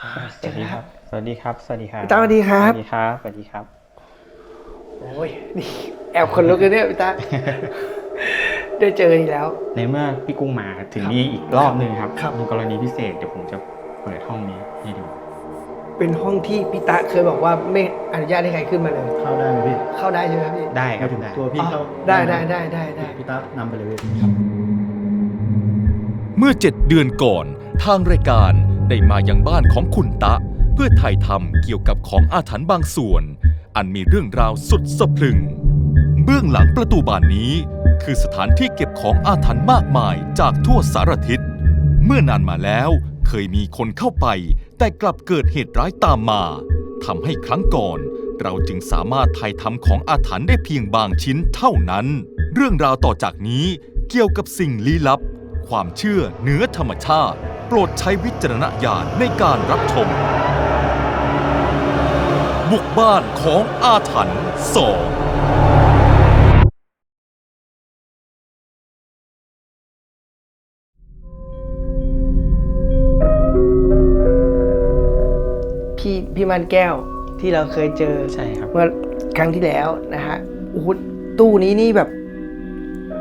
สวัสดีครับ สวัสดีครับ สวัสดีครับพี่ตาสวัสดีครับ สวัสดีครับ สวัสดีครับ โอ้ยนี่แอบคนลุกเลยเนี่ยพี่ตาได้เจออีกแล้ว ในเมื่อพี่กุ้งมาถึงนี่อีกรอบหนึ่งครับครับ มีกรณีพิเศษเดี๋ยวผมจะเปิดห้องนี้ให้ดู เป็นห้องที่พี่ตาเคยบอกว่าไม่อนุญาตให้ใครขึ้นมาเลย เข้าได้ไหมพี่เข้าได้ใช่ไหมครับพี่ได้คไม่รับถึงได้ตัวพี่เข้าอ๋อได้ได้ได้ได้ได้พี่ตานำไปเลยพี่ เมื่อ 7 เดือนก่อน ทางรายการ ได้มายังบ้านของคุณตะ เพื่อถ่ายทำเกี่ยวกับของอาถรรพ์บางส่วน อันมีเรื่องราวสุดสะพรึง เบื้องหลังประตูบานนี้ คือสถานที่เก็บของอาถรรพ์มากมายจากทั่วสารทิศ เมื่อนานมาแล้วเคยมีคนเข้าไป แต่กลับเกิดเหตุร้ายตามมาทำให้ครั้งก่อน เราจึงสามารถถ่ายทำของอาถรรพ์ได้เพียงบางชิ้นเท่านั้น เรื่องราวต่อจากนี้เกี่ยวกับสิ่งลี้ลับ ความเชื่อเหนือธรรมชาติ ปรดใช้วิจารณญาณในการรับชม บุกบ้านของอาถรรพ์สองพี่พี่มันแก้วที่เราเคยเจอใช่ครับ เมื่อครั้งที่แล้วนะฮะโอ้โหตู้นี้นี่แบบ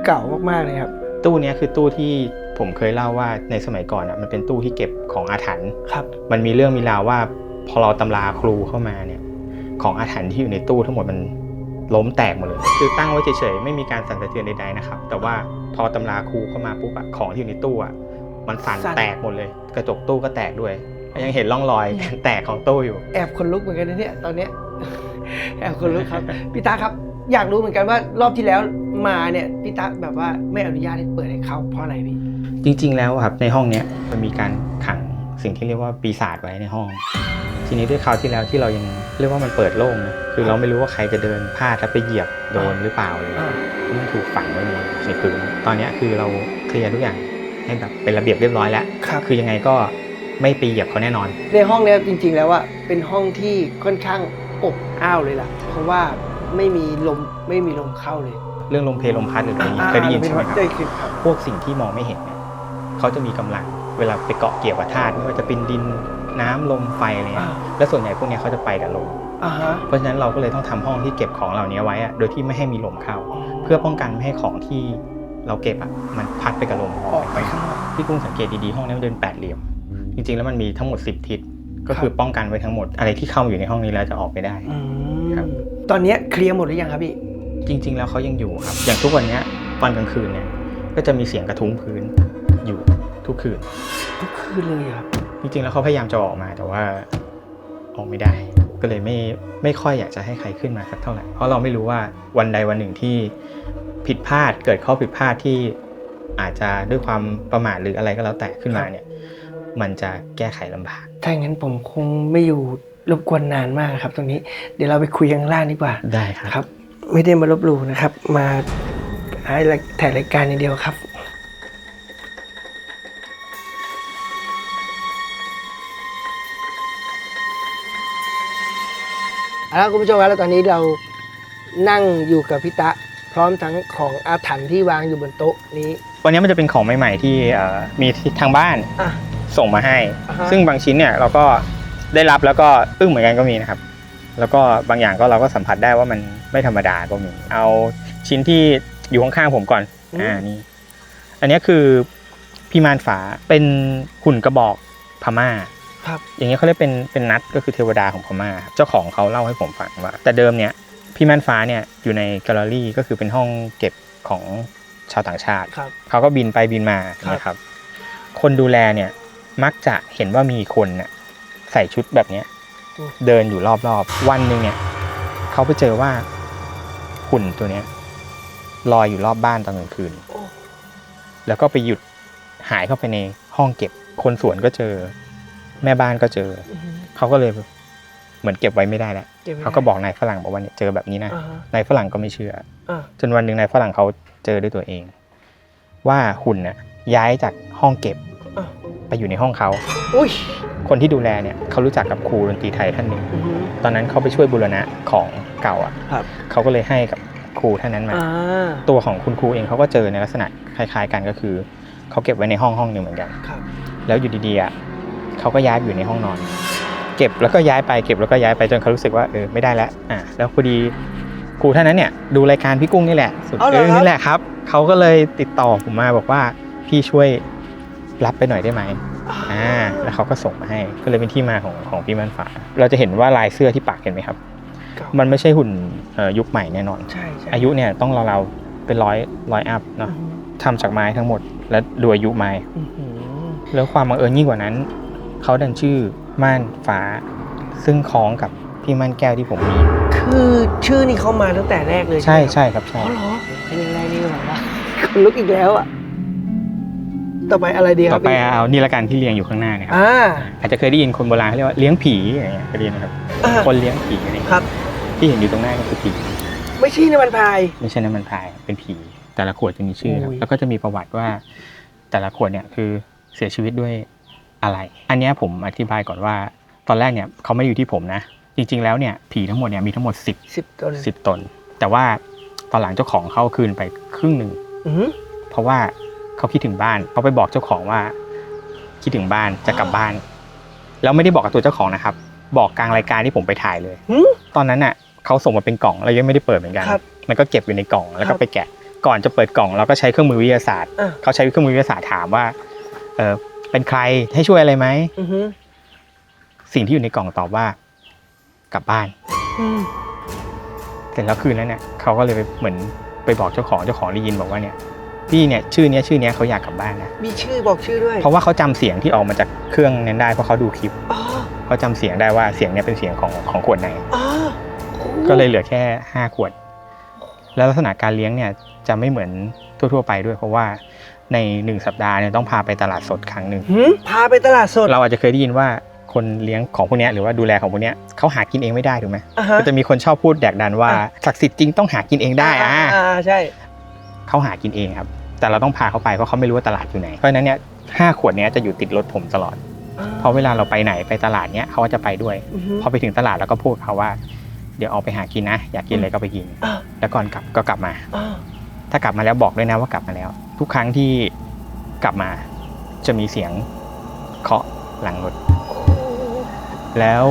เก่ามากๆเลยครับ ตู้เนี้ยคือตู้ที่ ผมเคยเล่าว่าในสมัยก่อนอะมันเป็นตู้ที่เก็บของอาถรรพ์ครับ มันมีเรื่องมีราวว่าพอเราตำราครูเข้ามาเนี่ยของอาถรรพ์ที่อยู่ในตู้ทั้งหมดมันล้มแตกหมดเลย คือตั้งไว้เฉยๆไม่มีการสั่นสะเทือนใดๆนะครับ แต่ว่าพอตำราครูเข้ามาปุ๊บอะของที่อยู่ในตู้อะมันสั่นสั่น แตกหมดเลย กระจกตู้ก็แตกด้วย ยังเห็นร่องรอย การแตกของตู้อยู่ แอบคนลุกเหมือนกันนะเนี่ยตอนเนี้ย แอบคนลุกครับ พี่ตาครับ อยากรู้เหมือนกันว่ารอบที่แล้วมาเนี่ยพี่ตาแบบว่าไม่อนุญาตให้เปิดให้เข้าเพราะอะไรพี่ จริง ๆ แล้วอะครับในห้องเนี้ยมันมีการขังสิ่งที่เรียกว่าปีศาจไว้ในห้อง ทีนี้ด้วยคราวที่แล้วที่เรายังเรียกว่ามันเปิดโล่งนะคือเราไม่รู้ว่าใครจะเดินพลาดแล้วไปเหยียบโดนหรือเปล่าเลยอ่ามันถูกฝังไว้ในในพื้นตอนเนี้ยคือเราเคลียร์ทุกอย่างให้แบบเป็นระเบียบเรียบร้อยแล้วครับคือยังไงก็ไม่ไปเหยียบเขาแน่นอน ในห้องเนี้ยจริง ๆ แล้วว่าเป็นห้องที่ค่อนข้างอบอ้าวเลยล่ะ เพราะว่าไม่มีลมไม่มีลมเข้าเลย เรื่องลมเพลลมพัดหรืออะไรอย่างงี้เคยได้ยินใช่ไหมครับได้ยินครับพวกสิ่งที่มองไม่เห็นเนี่ย เขาจะมีกำลังเวลาไปเกาะเกี่ยวกับธาตุไม่ว่าจะเป็นดินน้ำลมไฟอะไรเงี้ยอ่าและส่วนใหญ่พวกเนี้ยเขาจะไปกับลมอ่าฮะเพราะฉะนั้นเราก็เลยต้องทำห้องที่เก็บของเหล่านี้ไว้อะโดยที่ไม่ให้มีลมเข้า เพื่อป้องกันไม่ให้ของที่เราเก็บอะมันพัดไปกับลมออกไปข้างนอกพี่กุ้งสังเกตดีๆห้องนี้มันเดินแปดเหลี่ยม จริงๆแล้วมันมีทั้งหมด 10 ทิศก็คือป้องกันไว้ทั้งหมดอะไรที่เข้ามาอยู่ในห้องนี้แล้วจะออกไปได้อืมครับตอนเนี้ยเคลียร์หมดหรือยังครับพี่จริง ๆ แล้วเขายังอยู่ครับ อย่างทุกวันเนี้ยตอนกลางคืนเนี่ยก็จะมีเสียงกระทุ้งพื้น อยู่ทุกคืน ทุกคืนเลยเหรอครับ จริงๆแล้วเขาพยายามจะออกมาแต่ว่าออกไม่ได้ ก็เลยไม่ไม่ค่อยอยากจะให้ใครขึ้นมาสักเท่าไหร่ เพราะเราไม่รู้ว่าวันใดวันหนึ่งที่ผิดพลาดเกิดข้อผิดพลาดที่อาจจะด้วยความประมาทหรืออะไรก็แล้วแต่ขึ้นมาเนี่ย มันจะแก้ไขลำบาก ถ้าอย่างนั้นผมคงไม่อยู่รบกวนนานมากครับ ตรงนี้ เดี๋ยวเราไปคุยกันข้างล่างดีกว่า ได้ครับ ครับ ไม่ได้มาลบหลู่นะครับ มาให้ถ่ายรายการอย่างเดียวครับ เอาละคุณผู้ชมครับแล้วตอนนี้เรานั่งอยู่กับพี่ตะพร้อมทั้งของอาถรรพ์ที่วางอยู่บนโต๊ะนี้วันนี้มันจะเป็นของใหม่ ๆ ที่เอ่อมีที่ทางบ้านอะ ส่งมาให้ อ่าฮะ ซึ่งบางชิ้นเนี่ยเราก็ได้รับแล้วก็อึ้งเหมือนกันก็มีนะครับ แล้วก็บางอย่างก็เราก็สัมผัสได้ว่ามันไม่ธรรมดาก็มี เอาชิ้นที่อยู่ข้างๆผมก่อน อ่า นี่ อันนี้คือพี่มานฝาเป็นหุ่นกระบอกพม่า ครับอย่างนี้ยเขาเรียกเป็นเป็นนัดก็คือเทวดาของพม่าครับเจ้าของเขาเล่าให้ผมฟังว่า แต่เดิมเนี่ยพี่ม่านฟ้าเนี่ยอยู่ในแกลเลอรี่ก็คือเป็นห้องเก็บของชาวต่างชาติ ครับ เขาก็บินไปบินมาครับ นะครับ คนดูแลเนี่ยมักจะเห็นว่ามีคนเนี่ยใส่ชุดแบบเนี้ยเดินอยู่รอบๆ วันหนึ่งเนี่ยเขาไปเจอว่าหุ่นตัวเนี้ยลอยอยู่รอบบ้านตอนกลางคืน โอ้แล้วก็ไปหยุดหายเข้าไปในห้องเก็บ คนสวนก็เจอ แม่บ้านก็เจออือฮึเขาก็เลยเหมือนเก็บไว้ไม่ได้แล้วก็บไว้เขาก็บอกนายฝรั่งบอกว่าเนี่ยเจอแบบนี้นะอ่าฮะนายฝรั่งก็ไม่เชื่ออ่าจนวันหนึ่งนายฝรั่งเขาเจอด้วยตัวเอง ว่าหุ่นน่ะย้ายจากห้องเก็บอ่าไปอยู่ในห้องเขาอุ้ยคนที่ดูแลเนี่ยเขารู้จักกับครูดนตรีไทยท่านหนึ่งอือฮึตอนนั้นเขาไปช่วยบูรณะของเก่าอะครับเขาก็เลยให้กับครูท่านนั้นมาอ่าตัวของคุณครูเองเขาก็เจอในลักษณะคล้าย ๆ กันก็คือเขาเก็บไว้ในห้องห้องหนึ่งเหมือนกันครับแล้วอยู่ดีๆอะ เขาก็ย้ายไปอยู่ในห้องนอนอเก็บแล้วก็ย้ายไปเก็บแล้วก็ย้ายไปจนเขารู้สึกว่าเออไม่ได้แล้วอะแล้วพอดีครูท่านนั้นเนี่ยดูรายการพี่กุ้งนี่แหละสุดเอาเหรเอออครับนี่แหละครับเขาก็เลยติดต่อผมมาบอกว่าพี่ช่วยรับไปหน่อยได้ไหมอ่าแล้วเขาก็ส่งมาให้ก็เลยเป็นที่มาของของพี่มันฝาเราจะเห็นว่าลายเสื้อที่ปักเห็นไหมครับเก่ามันไม่ใช่หุ่นเอ่อยุคใหม่แน่นอนใช่ใช่อายุเนี่ยต้องเราวๆเป็นร้อยร้อยอัพเนาะทำจากไม้ทั้งหมดและดูอายุไม้อื้อหือแล้วความบังเอิญยิ่งกว่านั้น เขาดันชื่อม่านฟ้า ซึ่งคล้องกับพี่ม่านแก้วที่ผมมี คือชื่อนี่เขามาตั้งแต่แรกเลยใช่ไหมใช่ครับใช่อ๋อเหรอเป็นยังไงนี่แบบว่าคนลุกอีกแล้วอะต่อไปอะไรดีคต่รัอบไปเอานี่ละกันที่เรียงอยู่ข้างหน้าเนี่ยครับอ่า อาจจะเคยได้ยินคนโบราณเขาเรียกว่าเลี้ยงผีอะไรเงี้ยเคยได้ยินไหมครับอ่าคนเลี้ยงผีอะไรเงี้ยครับ ที่เห็นอยู่ตรงหน้าก็คือผีไม่ใช่ในวันพาย ไม่ใช่น้ำมันพรายเป็นผี แต่ละขวดจะมีชื่อครับอุ้ย แล้วก็จะมีประวัติว่าแต่ละขวดเนี่ยคือเสียชีวิตด้วย อะไร อันเนี้ยผมอธิบายก่อนว่า ตอนแรกเนี่ยเขาไม่ได้อยู่ที่ผมนะ จริง ๆ แล้วเนี่ยผีทั้งหมดเนี่ยมีทั้งหมด 10สิบตัวเลย10ตน แต่ว่าตอนหลังเจ้าของเขาเอาคืนไปครึ่งหนึ่งอือหือเพราะว่าเขาคิดถึงบ้านเขาไปบอกเจ้าของว่า คิดถึงบ้านจะกลับบ้าน แล้วไม่ได้บอกกับตัวเจ้าของนะครับ บอกกลางรายการที่ผมไปถ่ายเลยหืมตอนนั้นน่ะเขาส่งมาเป็นกล่องเรายังไม่ได้เปิดเหมือนกันครับมันก็เก็บอยู่ในกล่องแล้วครัก็บไปแกะ ก่อนจะเปิดกล่องเราก็ใช้เครื่องมือวิทยาศาสตร์อะเขาใช้เครื่องมือวิทยาศาสตร์ถามว่า เออเป็นใครให้ช่วยอะไรไหมอือหือสิ่งที่อยู่ในกล่องตอบว่ากลับบ้าน อืมเสร็จแล้วคืนนั้นเนี่ยเขาก็เลยไปเหมือนไปบอกเจ้าของเจ้าของได้ยินบอกว่าเนี่ยพี่เนี่ยชื่อเนี้ยชื่อเนี้ยเขาอยากกลับบ้านนะมีชื่อบอกชื่อด้วยเพราะว่าเขาจำเสียงที่ออกมาจากเครื่องนั้นได้เพราะเขาดูคลิปอ๋อเขาจำเสียงได้ว่าเสียงเนี่ยเป็นเสียงของของขวดไหน อ๋อก็เลยเหลือแค่ห้าขวด แล้วลักษณะการเลี้ยงเนี่ยจะไม่เหมือนทั่ว ๆ ไปด้วย เพราะว่า ในหนึ่งสัปดาห์เนี่ยต้องพาไปตลาดสดครั้งหนึ่งหืมพาไปตลาดสด เราอาจจะเคยได้ยินว่าคนเลี้ยงของพวกเนี้ยหรือว่าดูแลของพวกเนี้ยเขาหากินเองไม่ได้ถูกไหมอ่าฮะ ก็จะมีคนชอบพูดแดกดันว่าอะศักดิ์สิทธิ์จริงต้องหากินเองได้อะอ่าใช่ เขาหากินเองครับ แต่เราต้องพาเขาไปเพราะเขาไม่รู้ว่าตลาดอยู่ไหนเพราะฉะนั้นเนี่ยห้าขวดเนี้ยจะอยู่ติดรถผมตลอดเพราะเวลาเราไปไหนไปตลาดเนี้ยเขาก็จะไปด้วย อือหือพอไปถึงตลาดแล้วก็พูดกับเขาว่า เดี๋ยวออกไปหากินนะ อยากกินอะไรก็ไปกิน อ่าแล้วก่อนกลับก็กลับมา อ่า ถ้ากลับมาแล้วบอกด้วยนะว่ากลับมาแล้ว ทุกครั้งที่กลับมาจะมีเสียงเคาะหลังรถ แล้ว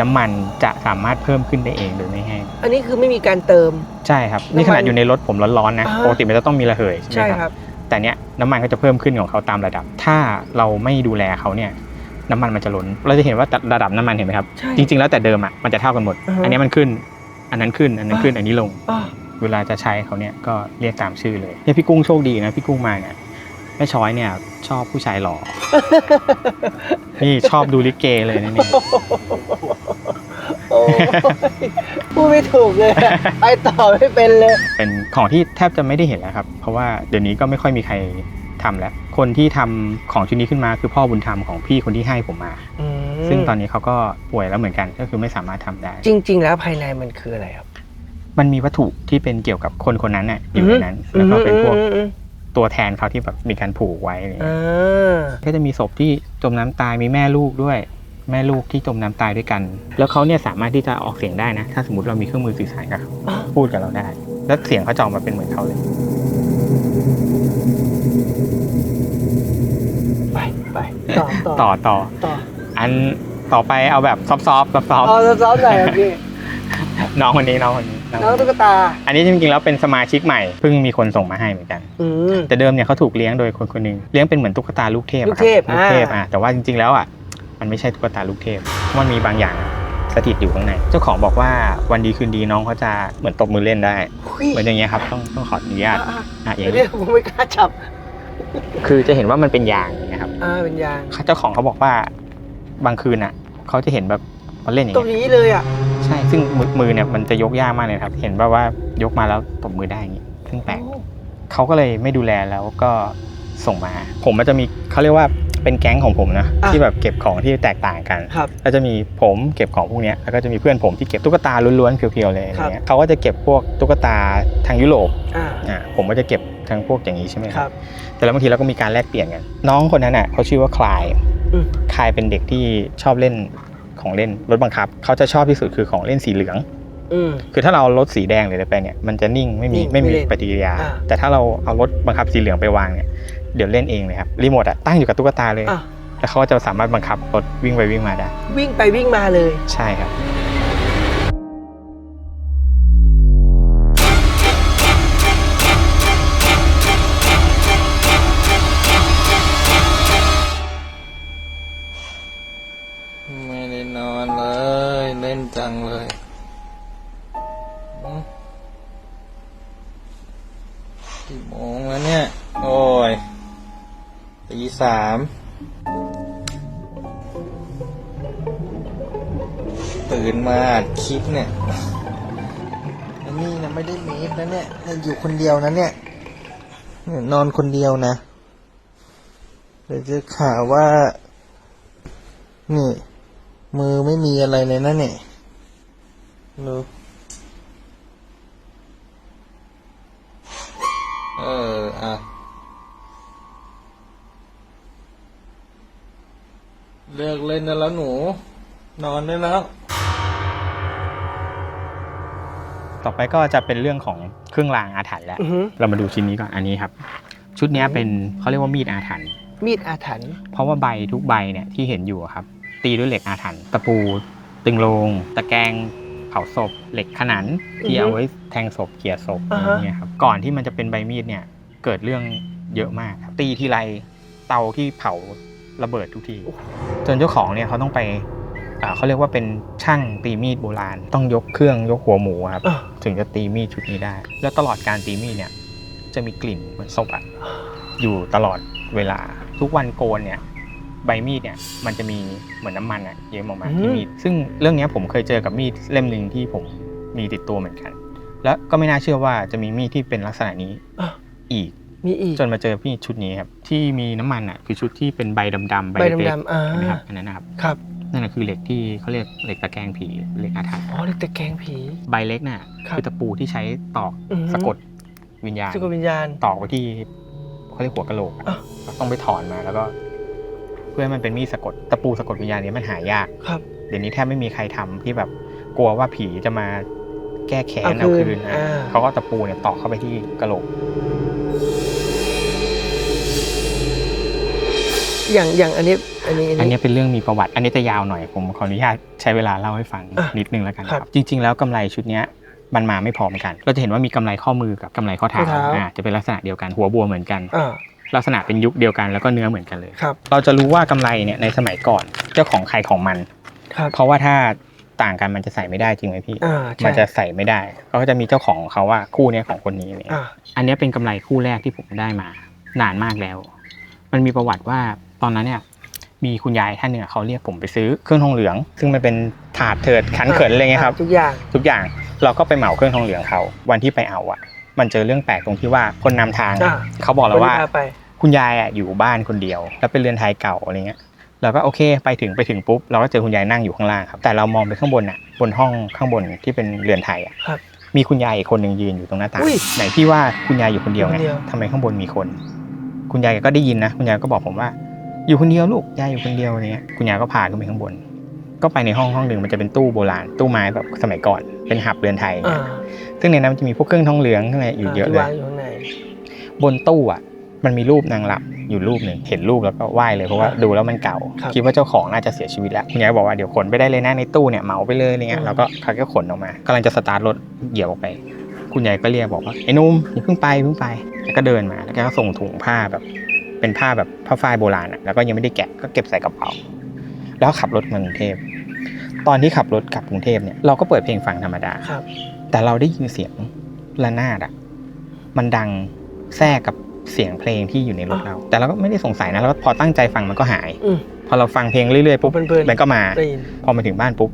น้ำมันจะสามารถเพิ่มขึ้นได้เองโดยไม่แห้ง อันนี้คือไม่มีการเติม ใช่ครับ นี่ขนาดอยู่ในรถผมร้อนๆนะอ่าปกติมันจะต้องมีระเหยใช่ใช่ไหมคครัรับบแต่เนี้ยน้ำมันก็จะเพิ่มขึ้นของเขาตามระดับ ถ้าเราไม่ดูแลเขาเนี่ยน้ำมันมันจะล้น เราจะเห็นว่าระดับน้ำมันเห็นไหมครับใช่จริง ๆ แล้วแต่เดิมอะมันจะเท่ากันหมดอ่าฮะอันเนี้ยมันขึ้น อันนั้นขึ้น อันนั้นขึ้น อันนี้ลงอ่า เวลาจะใช้เขาเนี่ยก็เรียกตามชื่อเลยเนี่ยพี่กุ้งโชคดีนะพี่กุ้งมาเนี่ยแม่ช้อยเนี่ยชอบผู้ชายหล่อ นี่ชอบดูลิเกเลยนะเนี่ยโอ้ยพูดไม่ถูกเลยอะไปต่อไม่เป็นเลย เป็นของที่แทบจะไม่ได้เห็นแล้วครับ เพราะว่าเดี๋ยวนี้ก็ไม่ค่อยมีใครทำแล้ว คนที่ทำของชุดนี้ขึ้นมาคือพ่อบุญธรรมของพี่คนที่ให้ผมมาอืมซึ่งตอนนี้เขาก็ป่วยแล้วเหมือนกันก็คือไม่สามารถทำได้ จริง ๆ แล้วภายในมันคืออะไรครับ มันมีวัตถุที่เป็นเกี่ยวกับคนคนนั้นน่ะอยู่ในนั้น แล้วก็เป็นพวกอืมอืมตัวแทนเขาที่แบบมีการผูกไว้อะไรอย่างอืเงี้ยมก็จะมีศพที่จมน้ำตายมีแม่ลูกด้วย แม่ลูกที่จมน้ำตายด้วยกัน แล้วเขาเนี่ยสามารถที่จะออกเสียงได้นะ ถ้าสมมติเรามีเครื่องมือสื่อสารกับเขาอ่าพูดกับเราได้ แล้วเสียงเขาจะออกมาเป็นเหมือนเขาเลยไปไปต่อต่อต่อต่อต่ออันต่อไปเอาแบบซอฟต์ๆซอฟต์เอาซ้อมๆหน่อยครับพี่ๆน้องคนนี้น้องคนนี้ น้องน้องตุ๊กตา อันนี้จริงๆแล้วเป็นสมาชิกใหม่เพิ่งมีคนส่งมาให้เหมือนกัน อืม แต่เดิมเนี่ยเขาถูกเลี้ยงโดยคนคนหนึงเลี้ยงเป็นเหมือนตุ๊กตาลูกเทพอะลูกเทพครับลูกเทพอ่าอะแต่ว่าจริงๆแล้วอะมันไม่ใช่ตุ๊กตาลูกเทพมันมีบางอย่างสถิตอยู่ข้างในเจ้าของบอกว่าวันดีคืนดีน้องเขาจะเหมือนตบมือเล่นได้ หุ้ยเหมือนอย่างเงี้ยครับต้องต้องขออนุญาตอะอะออะย่างเดี๋นี้ยวผมไม่กล้าจับ คือจะเห็นว่ามันเป็นยางอย่างเงี้ยครับอ่าเป็นยางเจ้าของเขาบอกว่าบางคืนอะเขาจะเห็นแบบมันเล่นอย่างตรงเงี้ยนี้เลยอะ ใช่ซึ่งมือมือเนี่ยมันจะยกยากมากเลยครับ เห็นว่าว่ายกมาแล้วตบมือได้อย่างงี้ซึ่งแปลกเขาก็เลยไม่ดูแลแล้วก็ส่งมา ผมมันจะมีเขาเรียกว่าเป็นแก๊งของผมนะอะที่แบบเก็บของที่แตกต่างกันครับแล้วจะมีผมเก็บของพวกเนี้ยแล้วก็จะมีเพื่อนผมที่เก็บตุ๊กตาล้วนๆเพียวๆเลยอะไรครับเงี้ยเขาก็จะเก็บพวกตุ๊กตาทางยุโรปอ่าอ่าผมก็จะเก็บทั้งพวกอย่างนี้ใช่ไหมคครัรับบแต่แล้วบางทีเราก็มีการแลกเปลี่ยนกัน น้องคนนั้นน่ะเขาชื่อว่าคลายอืม คลายเป็นเด็กที่ชอบเล่น ของเล่นรถบังคับเขาจะชอบที่สุดคือของเล่นสีเหลืองอืมคือถ้าเราเอารถสีแดงหรืออะไรไปเนี่ยมันจะนิ่งไม่มีนิ่งไม่มีไม่เล่นปฏิกิริยาอ่าแต่ถ้าเราเอารถบังคับสีเหลืองไปวางเนี่ยเดี๋ยวเล่นเองเลยครับรีโมทอะตั้งอยู่กับตุ๊กตาเลยอะแล้วเขาก็จะสามารถบังคับรถวิ่งไปวิ่งมาได้ วิ่งไปวิ่งมาเลย ใช่ครับ สามตื่นมาอัดคลิปเนี่ยอันนี้นะไม่ได้เมคนะเนี่ยอยู่คนเดียวนะเนี่ยเนี่ย นอนคนเดียวนะเดี๋ยวจะข่าวว่า นี่ มือไม่มีอะไรเลยนะเนี่ยดูเออ อะ เลิกเล่นได้แล้วหนู นอนได้แล้ว ต่อไปก็จะเป็นเรื่องของเครื่องรางอาถรรพ์แล้ว อือหือเรามาดูชิ้นนี้ก่อนอันนี้ครับ ชุดเนี้ยเป็นเขาเรียกว่ามีดอาถรรพ์มีดอาถรรพ์เพราะว่าใบทุกใบเนี่ยที่เห็นอยู่อะครับ ตีด้วยเหล็กอาถรรพ์ตะปู ตึงโลง ตะแกรงเผาศพ เหล็กขนันที่เอาไว้แทงศพเกลี่ยศพอะไรเงี้ยครับก่อนที่มันจะเป็นใบมีดเนี่ยเกิดเรื่องเยอะมากครับตีทีไรเตาที่เผา ระเบิดทุกทีจนเจ้าของเนี่ยเขาต้องไปอ่าเขาเรียกว่าเป็นช่างตีมีดโบราณ ต้องยกเครื่องยกหัวหมูครับอะถึงจะตีมีดชุดนี้ได้ แล้วตลอดการตีมีดเนี่ย จะมีกลิ่นเหมือนศพอะอยู่ตลอดเวลา ทุกวันโกนเนี่ย ใบมีดเนี่ย มันจะมีเหมือนน้ำมันอะเยิ้มออกมาที่มีดซึ่งเรื่องเนี้ยผมเคยเจอกับมีดเล่มหนึ่งที่ผมมีติดตัวเหมือนกัน แล้วก็ไม่น่าเชื่อว่าจะมีมีดที่เป็นลักษณะนี้อะอีก มีอีก จนมาเจอมีดชุดนี้ครับที่มีน้ำมันอะคือชุดที่เป็นใบดำๆใบใบเล็กดำๆอ่าๆนะครับอันนั้นนะครับครับ นั่นแหะคือเหล็กที่เขาเรียกเหล็กตะแกรงผีเหล็กอาถรรพ์อ๋อเล็กตะแกรงผี ใบเล็กน่ะครับคือตะปูที่ใช้ตอกอือฮึ สะกดวิญญาณสกุลวิญญาณ ตอกไว้ที่เขาเรียกหัวกะโหลกอะอะ เราต้องไปถอนมาแล้วก็ เพื่อให้มันเป็นมีดสะกดตะปูสะกดวิญญาณเนี้มันหายาก ครับ เดี๋ยวนี้แทบไม่มีใครทำที่แบบกลัวว่าผีจะมาแก้แค้นเอาเอาคืนคืนนะอ่า เขาก็ตะปูเนี่ยตอกเข้าไปที่กะโหลก อ ย่างอย่างอันนี้อันนี้อันนี้เป็นเรื่องมีประวัติ อันนี้จะยาวหน่อยผมขออนุญาตใช้เวลาเล่าให้ฟังอะนิดนึงแล้วกันครับครับจริง ๆ แล้วกำไรชุดเนี้ยมันมาไม่พร้อมกัน เราจะเห็นว่ามีกำไรข้อมือกับกำไรข้อเท้าข้อเท้าอ่าจะเป็นลักษณะเดียวกันหัวบัวเหมือนกันอ่าลักษณะเป็นยุคเดียวกันแล้วก็เนื้อเหมือนกันเลยครับเราจะรู้ว่ากำไรเนี่ยในสมัยก่อนเจ้าของใครของมันครับเพราะว่าถ้าต่างกันมันจะใส่ไม่ได้จริงไหมพี่อ่าใช่มันจะใส่ไม่ได้เขาก็จะมีเจ้าของของเขาว่าคู่เนี้ยของคนนี้อะไรอ่าเนี่ยอันเนี้ยเป็นกำไรคู่แรกที่ผมได้มา นานมากแล้ว มันมีประวัติว่า ตอนนั้นเนี่ยมีคุณยายท่านหนึ่งอะเขาเรียกผมไปซื้อเครื่องทองเหลือง ซึ่งมันเป็นถาดเถิดขันเขินอะไรเงี้ยครับ ทุกอย่าง ทุกอย่างเราก็ไปเหมาเครื่องทองเหลืองเขา วันที่ไปเอาอะ มันเจอเรื่องแปลกตรงที่ว่าคนนำทางอ่าเขาบอกเราว่า คนที่พไป คุณยายอะอยู่บ้านคนเดียว แล้วเป็นเรือนไทยเก่าอะไรเงี้ยเราก็โอเคไปถึงไปถึงปุ๊บเราก็เจอคุณยายนั่งอยู่ข้างล่างครับ แต่เรามองไปข้างบนอะบนห้องข้างบนที่เป็นเรือนไทยอะครับมีคุณยายอีกคนหนึ่งยืนอยู่ตรงหน้าต่างอุ้ยไหนพี่ว่าคุณยายอยู่คนเดียวไงอยู่คนเดียว ทำไมข้างบนมีคน คุณยายก็ได้ยินนะ คุณยายก็บอกผมว่า อยู่คนเดียวลูกยายอยู่คนเดียวอะไรเงี้ยคุณยายก็พาขึ้นไปข้างบน ก็ไปในห้องห้องหนึ่งมันจะเป็นตู้โบราณตู้ไม้แบบสมัยก่อนเป็นหับเรือนไทยอ่าซึ่งในนั้นมันจะมีพวกเครื่องทองเหลืองข้างในอยู่เยอะเลที่ยวางอยู่ข้างในบนตู้อะ มันมีรูปนางรำอยู่รูปหนึ่งเห็นรูปแล้วก็ไหว้เลยเพราะว่าอ่าดูแล้วมันเก่าครับคิดว่าเจ้าของน่าจะเสียชีวิตแล้วคุณยายก็บอกว่าเดี๋ยวขนไปได้เลยนะในตู้เนี่ยเหมาไปเลยอะไรเงี้อืยมแล้วก็เขาก็ขนออกมากำลังจะสตาร์ทรถเหยียบออกไป คุณยายก็เรียกบอกว่าไอ้หนุ่มอย่าเพิ่งไปอย่าเพิ่งไปแล้วก็เดินมาแล้วแกก็ส่งถุงผ้าแบบ เป็นผ้าแบบผ้าฝ้ายโบราณอะแล้วก็ยังไม่ได้แกะก็เก็บใส่กระเป๋า แล้วขับรถมากรุงเทพ ตอนที่ขับรถกลับกรุงเทพเนี่ยเราก็เปิดเพลงฟังธรรมดาครับ แต่เราได้ยินเสียงระนาดอะมันดังแทรกกับเสียงเพลงที่อยู่ในรถเรา แต่เราก็ไม่ได้สงสัยนะแล้วก็พอตั้งใจฟังมันก็หายอืมพอเราฟังเพลงเรื่อยๆปุ๊บเพลินๆมันก็มาได้ยินพอมาถึงบ้านปุ๊บ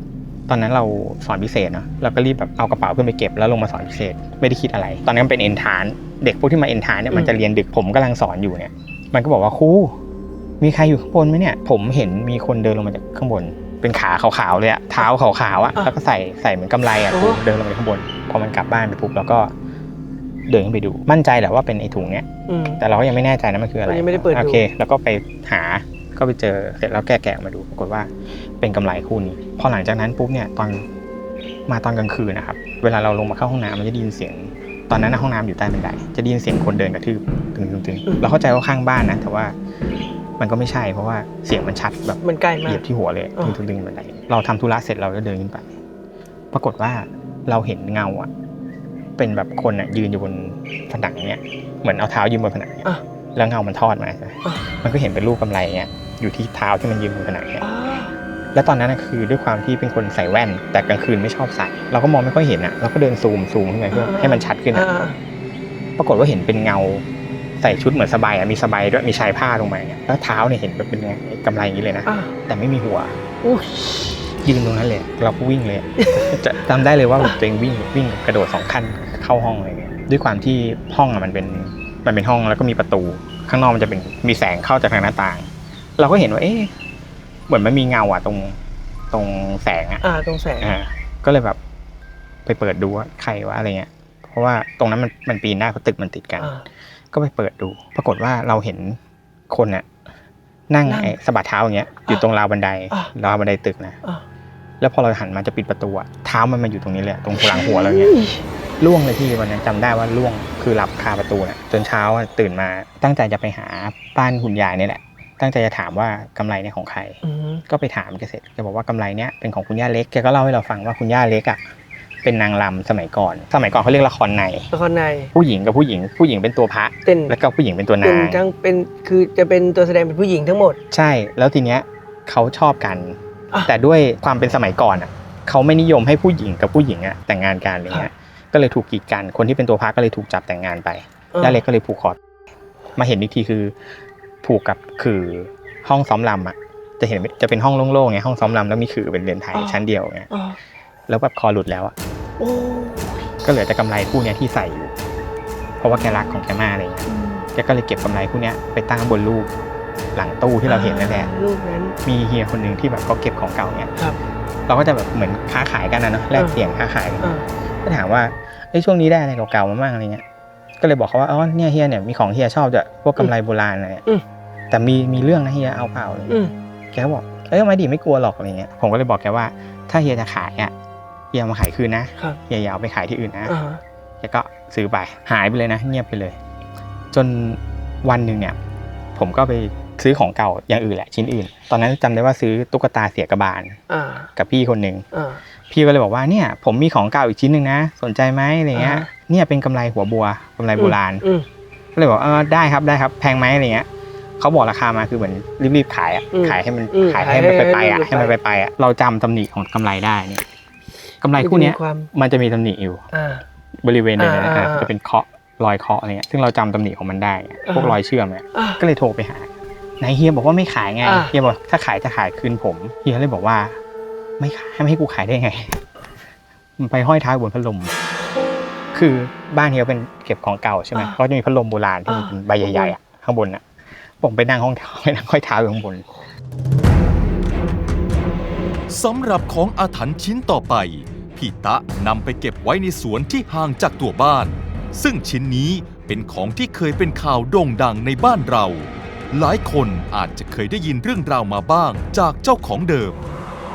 ตอนนั้นเราสอนพิเศษเนาะเราก็รีบแบบเอากระเป๋าขึ้นไปเก็บแล้วลงมาสอนพิเศษ ไม่ได้คิดอะไร ตอนนั้นมันเป็นเอ็นทาน เด็กพวกที่มาเอ็นทานเนี่ยมันจะเรียนดึกผมกำลังสอนอยู่เนี่ย มันก็บอกว่าครูมีใครอยู่ข้างบนไหมเนี่ย ผมเห็นมีคนเดินลงมาจากข้างบน เป็นขาขาวๆเลยอะเท้าขาวๆอะแล้วก็ใส่ใส่เหมือนกำไรอะครูเดินลงมาจากข้างบน พอมันกลับบ้านไปปุ๊บเราก็เดินขึ้นไปดู มั่นใจแหละว่าเป็นไอ้ถุงเนี้ย อืม แต่เราก็ยังไม่แน่ใจนะมันคืออะไรยังไม่ได้เปิดดู โอเค แล้วก็ไปหา ก็ไปเจอ เสร็จแล้วแกะแกะออกมาดู ปรากฏว่าเป็นกำไรคู่นี้ พอหลังจากนั้นปุ๊บเนี่ยตอนมาตอนกลางคืนนะครับ เวลาเราลงมาเข้าห้องน้ำมันจะได้ยินเสียง ตอนนั้นนะห้องน้ำอยู่ใต้บันไดจะได้ยินเสียงคนเดินกระทืบตึงตึงตึงเราเข้าใจว่าข้างบ้านนะแต่ว่ามันก็ไม่ใช่เพราะว่าเสียงมันชัดแบบมันใกล้เหมายียกบที่หัวเลยอ๋อดึงดึงบันไดเราทำธุระเสร็จเราก็เดินขึ้นไป ปรากฏว่าเราเห็นเงาอะเป็นแบบคนอะยืนอยู่บนผนังเนี้ยเหมือนเอาเท้ายืนบนผนังเนี้ยอะแล้วเงามันทอดมาใช่ไหมอะมันก็เห็นเป็นรูปกำไรเนี้ยอยู่ที่เท้าที่มันยืนบนผนังเนี้ยอ๋อ แล้วตอนนั้นนะคือด้วยความที่เป็นคนใส่แว่น แต่กลางคืนไม่ชอบใส่ เราก็มองไม่ค่อยเห็นอะเราก็เดินซูมซูมขึ้นไปเพื่อให้มันชัดขึ้นอะอ่าปรากฏว่าเห็นเป็นเงาใส่ชุดเหมือนสบายอะมีสบายด้วยมีชายผ้าลงมาอย่างเงี้ยแล้วเท้าเนี่ยเห็นแบบเป็นไงกำไรอย่างนี้เลยนะอ่าแต่ไม่มีหัวอุ้ยยืนตรงนั้นเลยเราก็วิ่งเลยจะจำได้เลยว่าแบบตัวเองวิ่งวิ่งกระโดดสองขั้นเข้าห้องอะไรเงี้ยด้วยความที่ห้องอะมันเป็นมันเป็นห้องแล้วก็มีประตู ข้างนอกมันจะเป็นมีแสงเข้าจากทางหน้าต่าง เราก็เห็นว่าเอ๊ะ เหมือนมันมีเงาอะ ตรงตรงแสงอะอ่าตรงแสงอ่าก็เลยแบบ ไปเปิดดูว่าใครวะอะไรเงี้ย เพราะว่าตรงนั้นมันมันปีนได้เพราะตึกมันติดกัน อ่า ก็ไปเปิดดู ปรากฏว่าเราเห็นคนน่ะนั่งนั่งไอ้สะบัดเท้าอย่างเงี้ยอยู่ตรงราวบันไดอะ ราวบันไดตึกนะอ่าแล้วพอเราหันมาจะปิดประตูอะเท้ามันมาอยู่ตรงนี้เลยอะตรงหลังหัวเราเงี้ยล่วงเลยพี่วันนั้นจำได้ว่าล่วงคือหลับคาประตูน่ะจนเช้าอะตื่นมาตั้งใจจะไปหาบ้านคุณยายนี่แหละ ตั้งใจจะถามว่ากำไรเนี่ยของใครอืมก็ไปถามแกเสร็จแกบอกว่ากำไรเนี้ยเป็นของคุณย่าเล็กแกก็เล่าให้เราฟังว่าคุณย่าเล็กอะเป็นนางรำสมัยก่อน สมัยก่อนเขาเรียกละครในละครใน ผู้หญิงกับผู้หญิง ผู้หญิงเป็นตัวพระเต้นแล้วก็ผู้หญิงเป็นตัวเป็นนางทั้งเป็นคือจะเป็นตัวแสดงเป็นผู้หญิงทั้งหมด ใช่ แล้วทีเนี้ยเขาชอบกันอะแต่ด้วยความเป็นสมัยก่อนอะเขาไม่นิยมให้ผู้หญิงกับผู้หญิงอะแต่งงานกันอะไรเงี้ย ก็เลยถูกกีดกัน คนที่เป็นตัวพระก็เลยถูกจับแต่งงานไปย่าเล็กก็เลยผูกคอมาเห็นอีกทีคือ ผูกกับคือห้องซ้อมรำอะ จะเห็นจะเป็นห้องโล่งๆไงห้องซ้อมรำแล้วมีขื่อเป็นเรือนไทยชั้นเดียวไงอ๋อแล้วแบบคอหลุดแล้วอะโอ้ก็เหลือแต่กำไรคู่เนี้ยที่ใส่อยู่ เพราะว่าแกรักของแกมากอะไรเงี้ยอืมแกก็เลยเก็บกำไรคู่เนี้ยไปตั้งบนรูปหลังตู้ที่เราเห็นนั่นแหละรูปนั้นมีเฮียคนหนึ่งที่แบบเขาเก็บของเก่าเนี่ยครับเราก็จะแบบเหมือนค้าขายกันนะเนาะแลกเปลี่ยนค้าขายกันอ่าก็ถามว่าไอ้ยช่วงนี้ได้อะไรเก่าๆมาบ้างอะไรเงี้ย ก็เลยบอกเขาว่าอ๋อเนี่ยเฮียเนี่ยมีของเฮียชอบจะพวกกำไรโบราณอะไรเนี่ยอืม แต่มีมีเรื่องนะเฮียเอาเปล่าอะไรอืเงี้ยมแกก็บอกเอ้ยเอามาดิไม่กลัวหรอกอะไรเงี้ยผมก็เลยบอกแกว่า ถ้าเฮียจะขายอะเฮียเอามาขายคืนนะครับเฮียอย่าเอาไปขายที่อื่นนะอ่าแกก็ซื้อไปหายไปเลยนะ เงียบไปเลย จนวันหนึ่งเนี่ย ผมก็ไปซื้อของเก่าอย่างอื่นแหละชิ้นอื่น ตอนนั้นจำได้ว่าซื้อตุ๊กตาเสียกระบาลอ่ากับพี่คนหนึ่งอ่าพี่ก็เลยบอกว่าเนี่ย ผมมีของเก่าอีกชิ้นหนึ่งนะ สนใจไหมอะไรเงี้ยอ่าเนี่ยเป็นกำไรหัวบัวกำไรโบราณอืมก็เลยบอกเออได้ครับได้ครับ แพงไหมอะไรเงี้ย เขาบอกราคามาคือเหมือนรีบๆขายอะอืมขายให้มันอืมขายให้มันขายให้ไปไปๆอะให้ให้มัมันนไป ไปไปๆอะเราจำตำหนิของกำไรได้เนี่ยกำไรคู่เนี้ย มีความมันจะมีตำหนิอยู่ อ่า บริเวณหนึงนะอ่าฮะอ่าจะเป็นเคาะรอยเคาะอะไรเงี้ยซึ่งเราจำตำหนิของมันได้ไงพวกอ่ารอยเชื่อมเนี่ยอ่าก็เลยโทรไปหาไหนเฮียบอกว่าไม่ขายไงอ่า เฮียบอกถ้าขายจะขายคืนผมเฮียเลยบอกว่า ไม่ขายไม่ให้กูขายได้ไง มันไปห้อยท้ายบนพัดลม คือบ้านเฮียเป็นเก็บของเก่าใช่ไหมอ่าก็จะมีพัดลมโบราณที่มันอ่าเป็นใบใหญ่ๆอะข้างบนอะ ผมไปนั่งห้องไปนั่งห้อยเท้าอยู่ข้างบนสำหรับของอาถรรพ์ชิ้นต่อไป พี่ตะนำไปเก็บไว้ในสวนที่ห่างจากตัวบ้าน ซึ่งชิ้นนี้เป็นของที่เคยเป็นข่าวโด่งดังในบ้านเรา หลายคนอาจจะเคยได้ยินเรื่องราวมาบ้างจากเจ้าของเดิม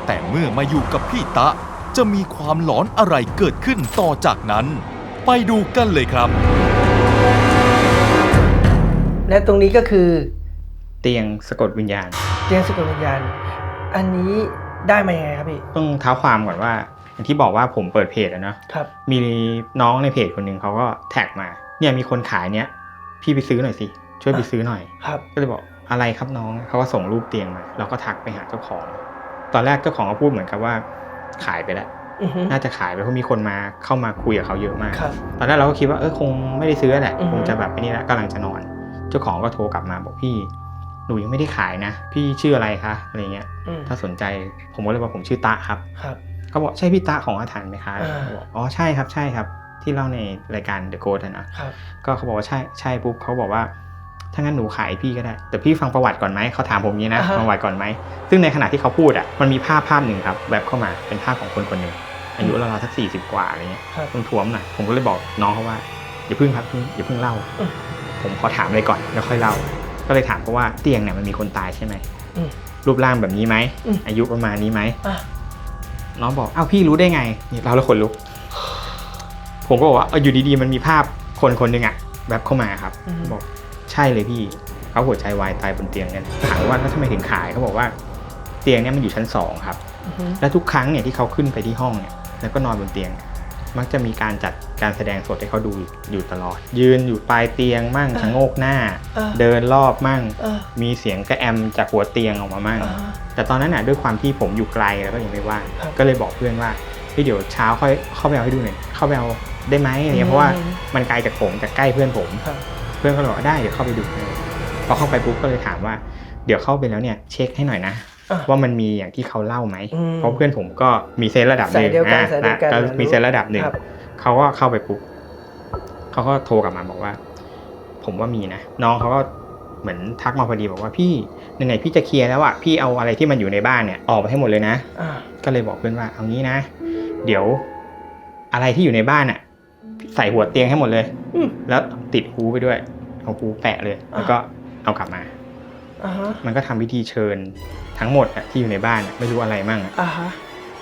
แต่เมื่อมาอยู่กับพี่ตะจะมีความหลอนอะไรเกิดขึ้นต่อจากนั้น ไปดูกันเลยครับ และตรงนี้ก็คือเตียงสะกดวิญญาณ เตียงสะกดวิญญาณ อันนี้ได้มายังไงครับพี่ ต้องเท้าความก่อนว่า อย่างที่บอกว่าผมเปิดเพจอะเนาะครับ มีน้องในเพจคนหนึ่งเขาก็แท็กมา เนี่ยมีคนขายเนี้ยพี่ไปซื้อหน่อยสิช่วยไปซื้อหน่อย ครับ ก็เลยบอกอะไรครับน้องเขาก็ส่งรูปเตียงมาเราก็ทักไปหาเจ้าของ ตอนแรกเจ้าของก็พูดเหมือนกับว่า ขายไปแล้วอือฮึน่าจะขายไปเพราะมีคนมาเข้ามาคุยกับเขาเยอะมากครับตอนแรกเราก็คิดว่าเออคงไม่ได้ซื้อแหละอือฮึคงจะแบบไอ้นี่แหละกำลังจะนอน เจ้าของก็โทรกลับมาบอกพี่หนูยังไม่ได้ขายนะ พี่ชื่ออะไรคะอะไรเงี้ยอืมถ้าสนใจผมก็เลยบอกผมชื่อตะครับครับเขาบอกใช่พี่ตะของอาถรรพ์ไหมคะอ่าเขาบอกอ๋อใช่ครับใช่ครับ ที่เล่าในรายการ The Ghost อะนะครับก็เขาบอกว่าใช่ใช่ปุ๊บเขาบอกว่าถ้างั้นหนูขายพี่ก็ได้ แต่พี่ฟังประวัติก่อนไหมเขาถามผมอย่างนี้นะอ่าฮะฟังประวัติก่อนไหมซึ่งในขณะที่เขาพูดอะมันมีภาพภาพหนึ่งครับแบบเข้ามาเป็นภาพของคนคนหนึ่งอายุราวๆสักสี่สิบกว่าอะไรเงี้ยครับต้องท้วมหน่อยผมก็เลยบอกน้องเขาว่าอย่าเพิ่งครับอย่าเพิ่งเล่าอืม ผมขอถามเลยก่อนแล้วค่อยเล่า ก็เลยถามเขาว่าเตียงเนี่ยมันมีคนตายใช่ไหมอืมรูปร่างแบบนี้ไหมอืม อายุประมาณนี้ไหม อะ น้องบอกอ้าวพี่รู้ได้ไงนี่เราแล้วขนลุก ผมก็บอกว่าเอออยู่ดีๆ มันมีภาพคนคนหนึ่งอะแบบเข้ามาครับ อืมบอกใช่เลยพี่เขาหัวใจวายตายบนเตียงเนี่ยถามว่าแล้วทำไมถึงขายเขาบอกว่า เตียงเนี่ยมันอยู่ชั้นสองครับ อือฮึและทุกครั้งเนี่ยที่เขาขึ้นไปที่ห้องเนี่ยแล้วก็นอนบนเตียงเนี่ย มักจะมีการจัดการแสดงสดให้เขาดูอยู่ตลอด ยืนอยู่ปลายเตียงมั่งชะโงกหน้าเออเดินรอบมั่งเออมีเสียงกระแอมจากหัวเตียงออกมามั่งอ่าฮะแต่ตอนนั้นน่ะด้วยความที่ผมอยู่ไกลแล้วก็ยังไม่ว่างครับก็เลยบอกเพื่อนว่าเฮ้ยเดี๋ยวเช้าค่อยเข้าไปเอาให้ดูหน่อยเข้าไปเอาได้ไหมอะไรเงี้ยเพราะว่าอืมมันไกลจากผมจากใกล้เพื่อนผมครับเพื่อนก็เลยบอกว่าได้เดี๋ยวเข้าไปดูให้พอเข้าไปปุ๊บก็เลยถามว่า เดี๋ยวเข้าไปแล้วเนี่ยเช็คให้หน่อยนะอะ ว่ามันมีอย่างที่เขาเล่าไหมอืมเพราะเพื่อนผมก็มีเซนส์ระดับหนึ่งสายเดียวกันอะสายเดียวกันก็รู้มีเซนส์ระดับหนึ่งครับเขาก็เข้าไปปุ๊บเขาก็โทรกลับมาบอกว่า ผมว่ามีนะน้องเขาก็เหมือนทักมาพอดีบอกว่าพี่ไหนๆพี่จะเคลียร์แล้วอะพี่เอาอะไรที่มันอยู่ในบ้านเนี่ยออกไปให้หมดเลยนะอ่าก็เลยบอกเพื่อนว่าเอางี้นะ เดี๋ยวอะไรที่อยู่ในบ้านอะใส่หัวเตียงให้หมดเลยอืมแล้วติดฮูไปด้วยเอาฮูแปะเลย แล้วก็เอากลับมา อ่าฮะมันก็ทำพิธีเชิญทั้งหมดอะที่อยู่ในบ้านอะไม่รู้อะไรมั่งอะอ่าฮะ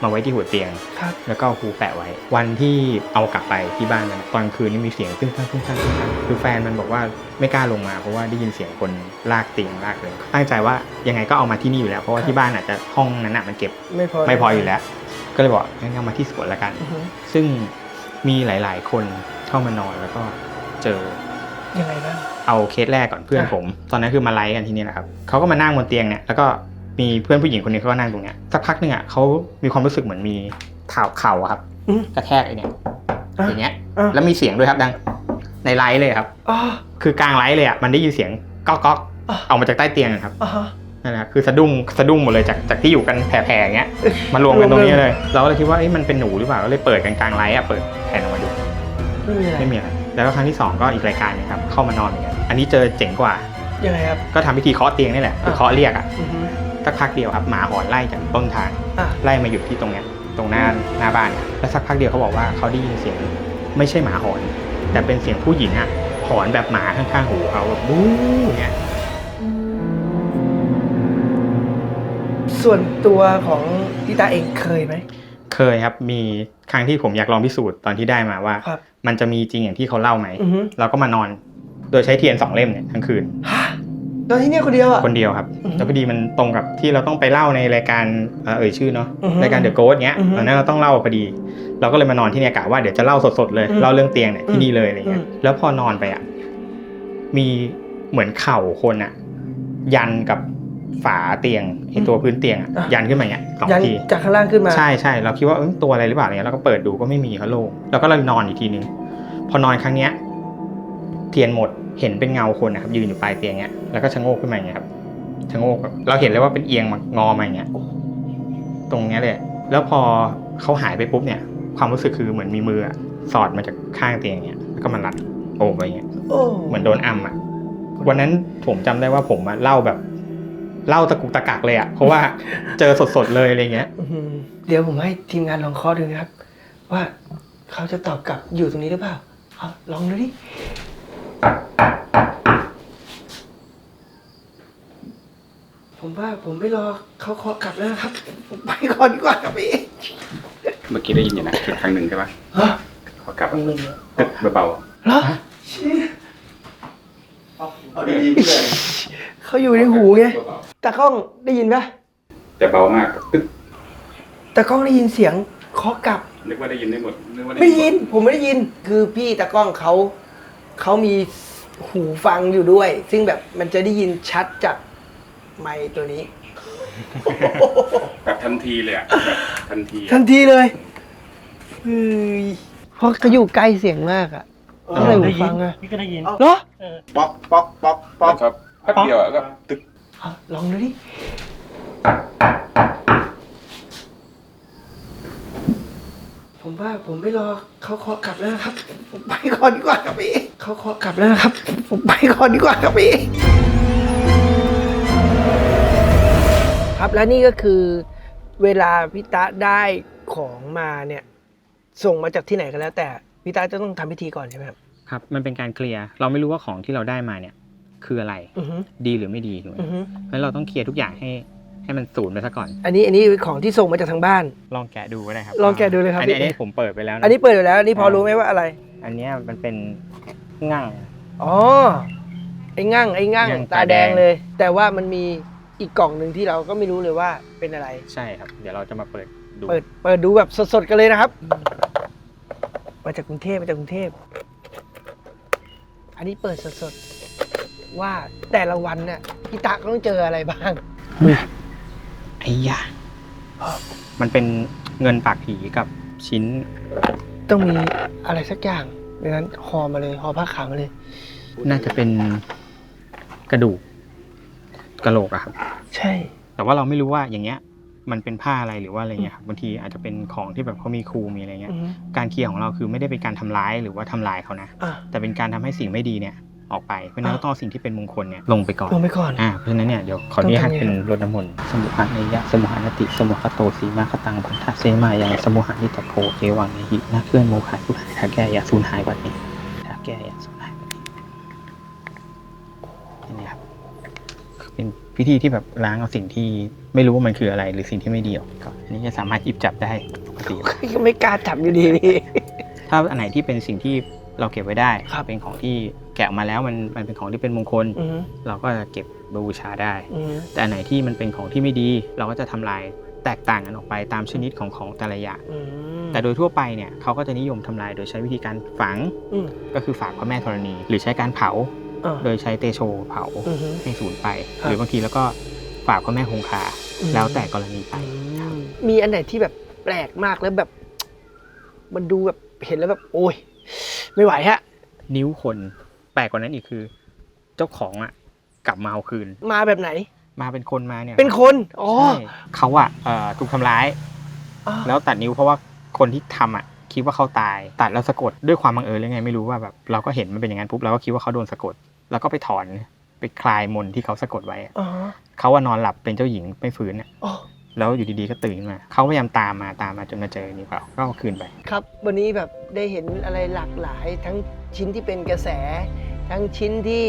มาไว้ที่หัวเตียง ครับแล้วก็เอาฮูแปะไว้ วันที่เอากลับไปที่บ้านมันอะตอนคืนนี่มีเสียงตึ้งตั้งตึ้งตั้งตึ้งตั้งคือแฟนมันบอกว่าไม่กล้าลงมาเพราะว่าได้ยินเสียงคนลากเตียงลากเลยตั้งใจว่ายังไงก็เอามาที่นี่อยู่แล้วเพราะว่าที่บ้านอาจจะห้องนั้นอะมันเก็บไม่พอไม่พออยู่แล้ว ก็เลยบอกงั้นเอามาที่สวนละกัน อือฮึซึ่งมีหลาย ๆ คนเข้ามานอนแล้วก็เจอ ยังไงบ้างเอาเคสแรกก่อนเพื่อนอะผม ตอนนั้นคือมาไลฟ์กันที่นี่แหละครับเขาก็มานั่งบนเตียงเนี่ยแล้วก็มีเพื่อนผู้หญิงคนหนึงเขาก็นั่งตรงเนี้ยสักพักหนึ่งอะเขามีความรู้สึกเหมือนมีเข่าเข่าอะครับอืม กระแทกไอ้เนี่ยอะอย่างเงี้ย อะ แล้วมีเสียงด้วยครับดังในไลฟ์เลยครับอ๋อคือกลางไลฟ์เลยอะมันได้ยินเสียงก๊อกก๊อกอะ ออกมาจากใต้เตียงอะครับอ่าฮะ นั่นแหละคือสะดุ้งสะดุ้งหมดเลยจากจากที่อยู่กันแผ่ๆอย่างเงี้ยมารวมกันตรงนี้เลย เราก็เลยคิดว่าเอ๊ะมันเป็นหนูหรือเปล่าก็เลยเปิดกันกลางไลฟ์อะเปิดแผ่นออกมาดูไม่มีอะไร ไม่มีอะไร แล้วก็ครั้งที่สองก็อีกรายการหนึงครับเข้ามานอนเหมือนกันอันนี้เจอเจ๋งกว่า ยังไงครับ ก็ทำพิธีเคาะเตียงนี่แหละคืออะเคาะเรียกอะอือฮึสักพักเดียวครับหมาหอนไล่จากต้นทาง อะ ไล่มาอยู่ที่ตรงเนี้ยตรงหน้าหน้าบ้านเนี่ยแล้วสักพักเดียวเขาบอกว่าเขาได้ยินเสียงไม่ใช่หมาหอน แต่เป็นเสียงผู้หญิงอะหอนแบบหมาข้างๆหูเขาแบบบู๊อย่างเงี้ยส่วนตัวของพี่ตาเองเคยไหม เคยครับมี ครั้งที่ผมอยากลองพิสูจน์ตอนที่ได้มาว่า ครับมันจะมีจริงอย่างที่เขาเล่าไหมอือฮึ เราก็มานอนโดยใช้เทียนสองเล่มเนี่ยทั้งคืนฮะตอนที่เนี่ยคนเดียวอะ คนเดียวครับ อือฮึแล้วพอดีมันตรงกับที่เราต้องไปเล่าในรายการเอ่อเอ่ยชื่อเนาะอือฮึรายการเดอะโกสเนี้ยอือฮึตอนนั้นเราต้องเล่าพอดี เราก็เลยมานอนที่เนี่ยกะว่าเดี๋ยวจะเล่าสดๆเลยอืมเล่าเรื่องเตียงเนี่ยที่นี่เลยอะไรเงี้ยอืม แล้วพอนอนไปอะมีเหมือนเข่าคนอะ ยันกับ ฝาเตียงไอตัวพื้นเตียงอะยันขึ้นมาเนี่ยสองยันทีจากข้างล่างขึ้นมา ใช่ใช่เราคิดว่าเอ้ยตัวอะไรหรือเปล่าอะไรเงี้ยเราก็เปิดดูก็ไม่มีเขาโล่งแล้วก็เรานอนอีกทีนึงพอนอนครั้งเนี้ย เทียนหมดเห็นเป็นเงาคนนะครับยืนอยู่ปลายเตียงเนี้ยแล้วก็ชะโงกขึ้นมาอย่างเงี้ยครับชะโงกแบบเราเห็นเลยว่าเป็นเอียงมางอมาอย่างเงี้ยตรงเนี้ยเลยแล้วพอเขาหายไปปุ๊บเนี่ย ความรู้สึกคือเหมือนมีมืออะสอดมาจากข้างเตียงเนี้ยแล้วก็มันรัดโอบไปอย่างเงี้ยโอ้เหมือนโดนอัมอะวันนั้นผมจำได้ว่าผมอะเล่าแบบ เล่าตะกุกตะกักเลยอะเพราะว่าเจอสดๆเลยอะไรเงี้ยอื้อหือเดี๋ยวผมให้ทีมงานลองเคาะดูนะครับ ว่าเขาจะตอบกลับอยู่ตรงนี้หรือเปล่าเอาลองดูดิผมว่าผมไม่รอเขาเคาะกลับแล้วนะครับ ผมไปก่อนดีกว่าครับพี่เมื่อกี้ได้ยินอยู่นะจุดครั้งหนึ่งใช่ปะฮะขอกลับลองดูเหรอตึ๊บ เบาเหรอเขาอยู่ในหูไงตากล้องได้ยินปะๆแต่เบามากตึ๊บตากล้องได้ยินเสียงเคาะกลับ นึกว่าได้ยินได้หมดนึกว่าไม่ได้ยิน ผมไม่ได้ยิน คือพี่ตากล้องเขาเขามีหูฟังอยู่ด้วย ซึ่งแบบมันจะได้ยินชัดจากไมค์ตัวนี้ แบบทันทีเลยอะแบบทันทีทันทีเลยเฮ้ยเพราะเขาอยู่ใกล้เสียงมากอะ ก็เลยหูฟังอะพี่ก็ได้ยินเหรอป๊อกป๊อกป๊อกป๊อกครับแป๊บเดียวอะก็ตึ๊บเอาลองดูดิผมว่าผมไม่รอเขาเคาะกลับแล้วนะครับ ผมไปก่อนดีกว่าครับพี่เขาเคาะกลับแล้วนะครับ ผมไปก่อนดีกว่าครับพี่ครับและนี่ก็คือ เวลาพี่ตะได้ของมาเนี่ย ส่งมาจากที่ไหนก็แล้วแต่ พี่ตะจะต้องทำพิธีก่อนใช่ไหมครับ ครับ มันเป็นการเคลียร์เราไม่รู้ว่าของที่เราได้มาเนี่ย คืออะไรอือฮึดีหรือไม่ดีถูกไหมอือฮึเพราะฉะนั้นเราต้องเคลียร์ทุกอย่างให้ให้มันศูนย์ไปซะก่อน อันนี้อันนี้ของที่ส่งมาจากทางบ้าน ลองแกะดูก็ได้ครับลองแกะดูเลยครับอันนี้พี่ อันนี้ผมเปิดไปแล้วนะอันนี้เปิดอยู่แล้ว อันนี้พอรู้ไหมว่าอะไร อันเนี้ยมันเป็นงั่งอ๋อ ไอ้งั่งไอ้งั่งงั่งตาตาแดแดง งเลย แต่ว่ามันมีอีกกล่องหนึ่งที่เราก็ไม่รู้เลยว่าเป็นอะไร ใช่ครับ เดี๋ยวเราจะมาเปิดดู เปิดเปิดดูแบบสดๆกันเลยนะครับ มาจากกรุงเทพมาจากกรุงเทพ อันนี้เปิดสดๆ ว่าแต่ละวันเนี่ยพี่ตาก็ต้องเจออะไรบ้าง ไอ้ยามันเป็นเงินปากผีกับชิ้น ต้องมีอะไรสักอย่างดังนั้นห่อมาเลยห่อผ้าขาวมาเลย น่าจะเป็นกระดูกกระโหลกอะครับ ใช่ แต่ว่าเราไม่รู้ว่าอย่างเงี้ย มันเป็นผ้าอะไรหรือว่าอะไรเงี้ยครับบางทีอาจจะเป็นของที่แบบเขามีครูมีอะไรเงี้ยอือฮึการเคลียร์ของเราคือไม่ได้เป็นการทำร้ายหรือว่าทำลายเขานะอะแต่เป็นการทำให้สิ่งไม่ดีเนี่ยออกไป เพราะฉะนั้นอะก็ต้องเอาสิ่งที่เป็นมงคลเนี่ยลงไปก่อนลงไปก่อนอ่าเพราะฉะนั้นเนี่ยเดี๋ยวขออนุญาตต้องทำยังไงเป็นรดน้ำมนต์สมุหันยะสมุหานติสมุหโตสีมาคตังพันธะเสมายังสมุหันิตโคเอวังในหินาเคลื่อนโมขายผู้หายทาแก้ยาสูญหายวันนี้ทาแก้ยาสู เป็นพิธีที่แบบล้างเอาสิ่งที่ไม่รู้ว่ามันคืออะไร หรือสิ่งที่ไม่ดีออกไปก่อนอันนี้จะสามารถหยิบจับได้ปกติ ก็ไม่กล้าจับอยู่ดีพี่ ถ้าอันไหนที่เป็นสิ่งที่เราเก็บไว้ได้ ครับ เป็นของที่แกะออกมาแล้วมันมันเป็นของที่เป็นมงคล อือฮึเราก็จะเก็บบูชาได้ อือฮึแต่อันไหนที่มันเป็นของที่ไม่ดี เราก็จะทำลายแตกต่างกันออกไปตามชนิดของของแต่ละอย่าง อืมแต่โดยทั่วไปเนี่ยเขาก็จะนิยมทำลายโดยใช้วิธีการฝัง อืมก็คือฝากพระแม่ธรณี หรือใช้การเผา อะโดยใช้เตโชเผาอือฮึให้สูญไป ครับ หรือบางทีแล้วก็ฝากพระแม่คงคาอืมแล้วแต่กรณีไปอืมมีอันไหนที่แบบแปลกมากแล้วแบบ มันดูแบบเห็นแล้วแบบ โอ้ย ไม่ไหวฮะ นิ้วคนแปลกกว่านั้นอีกคือ เจ้าของอะกลับมาเอาคืน มาแบบไหน มาเป็นคนมาเนี่ยเป็นคนอ๋อใช่เขาอะเอ่อถูกทำร้าย อะแล้วตัดนิ้วเพราะว่าคนที่ทำอะคิดว่าเขาตาย ตัดแล้วสะกดด้วยความบังเอิญหรือไงไม่รู้ว่าแบบเราก็เห็นมันเป็นอย่างนั้นปุ๊บเราก็คิดว่าเขาโดนสะกด แล้วก็ไปถอนไปคลายมนต์ที่เขาสะกดไว้อะอ๋อเขาว่านอนหลับเป็นเจ้าหญิงไม่ฟื้นอะอ๋อ แล้วอยู่ดีๆก็ตื่นขึ้นมา เขาพยายามตามมาตามมาจนมาเจอนี่เขาก็เอาคืนไป ครับวันนี้แบบได้เห็นอะไรหลากหลายทั้งชิ้นที่เป็นกระแส ทั้งชิ้นที่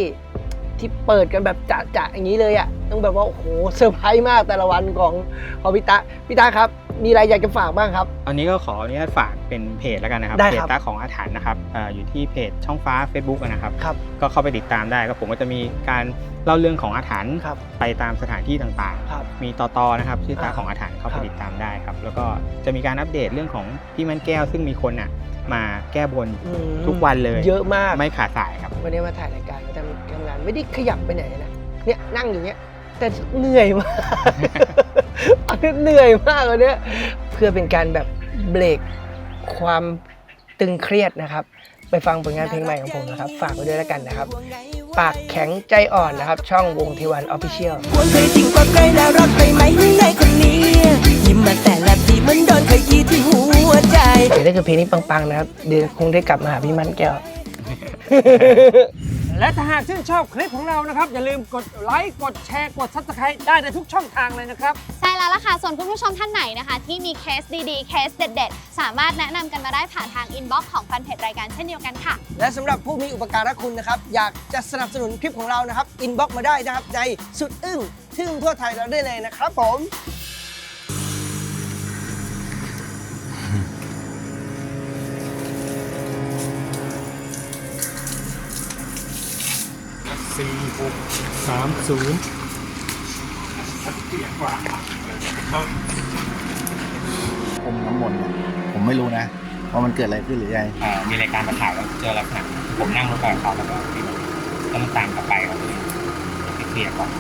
ที่เปิดกันแบบจะๆอย่างนี้เลยอะต้องแบบว่าโอ้โหเซอร์ไพรส์มากแต่ละวันของของพี่ตาพี่ตาครับ มีอะไรอยากจะฝากบ้างครับ อันนี้ก็ขออนุญาตฝากเป็นเพจแล้วกันนะครับ ได้เพคจรับตาของอาถรรพ์นะครับเอ่ออยู่ที่เพจช่องฟ้า Facebook อะนะครับ ครับ ก็เข้าไปติดตามได้ก็ผมก็จะมีการเล่าเรื่องของอาถรรพ์ครับไปตามสถานที่ต่างๆครับมีต่อต่อนะครับชื่อตาอ่าของอาถรรพ์เข้าคไปรับติดตามได้ครับ แล้วก็จะมีการอัปเดตเรื่องของพี่มันแก้ว ซึ่งมีคนอะมาแก้บนอืมทุกวันเลยเยอะมาก ไม่ขาดสายครับ วันนี้มาถ่ายรายการมาทำทำงานไม่ได้ขยับไปไหนนะเนี่ยนั่งอยู่เนี้ย แต่เหนื่อยมากเหนื่อยมากเลยเนี่ยเพื่อเป็นการแบบเบรกความตึงเครียดนะครับ ไปฟังผลงานเพลงใหม่ของผมนะครับ ฝากไว้ด้วยแล้วกันนะครับ ปากแข็งใจอ่อนนะครับ ช่องวงทีวันออฟฟิเชียลควรเคยจริงกว่าใครน่ารักใครไหมในคนนี้ยิ้มมาแต่ละทีเหมันโดนขยี้ที่หัวใจเดี๋ยวถ้าเกิดเพลงนี้ปังๆนะครับเดี๋ยวคงได้กลับมาหาพี่มันแก้ว และถ้าหากชื่นชอบคลิปของเรานะครับ อย่าลืมกดไลค์กดแชร์กด Subscribe ได้ในทุกช่องทางเลยนะครับ ใช่แล้วล่ะค่ะ ส่วนคุณผู้ชมท่านไหนนะคะ ที่มีเคสดีๆ เคสเด็ด ๆ สามารถแนะนำกันมาได้ผ่านทางอินบ็อกซ์ของแฟนเพจรายการเช่นเดียวกันค่ะ และสำหรับผู้มีอุปการะคุณนะครับ อยากจะสนับสนุนคลิปของเรานะครับอินบ็อกมาได้นะครับในสุดอึ้งทึ่งทั่วไทยเราได้เลยนะครับผม สี่หกสามศูนย์อมน้ำมนต์เนี่ยผมไม่รู้นะว่ามันเกิดอะไรขึ้นหรือยังมีรายการมาถ่ายแล้วเจอลักษณะผมนั่งรถไปกับเขาแล้วก็แล้วมันตามกลับไปเขาก็เลยไปเคลียร์ก่อน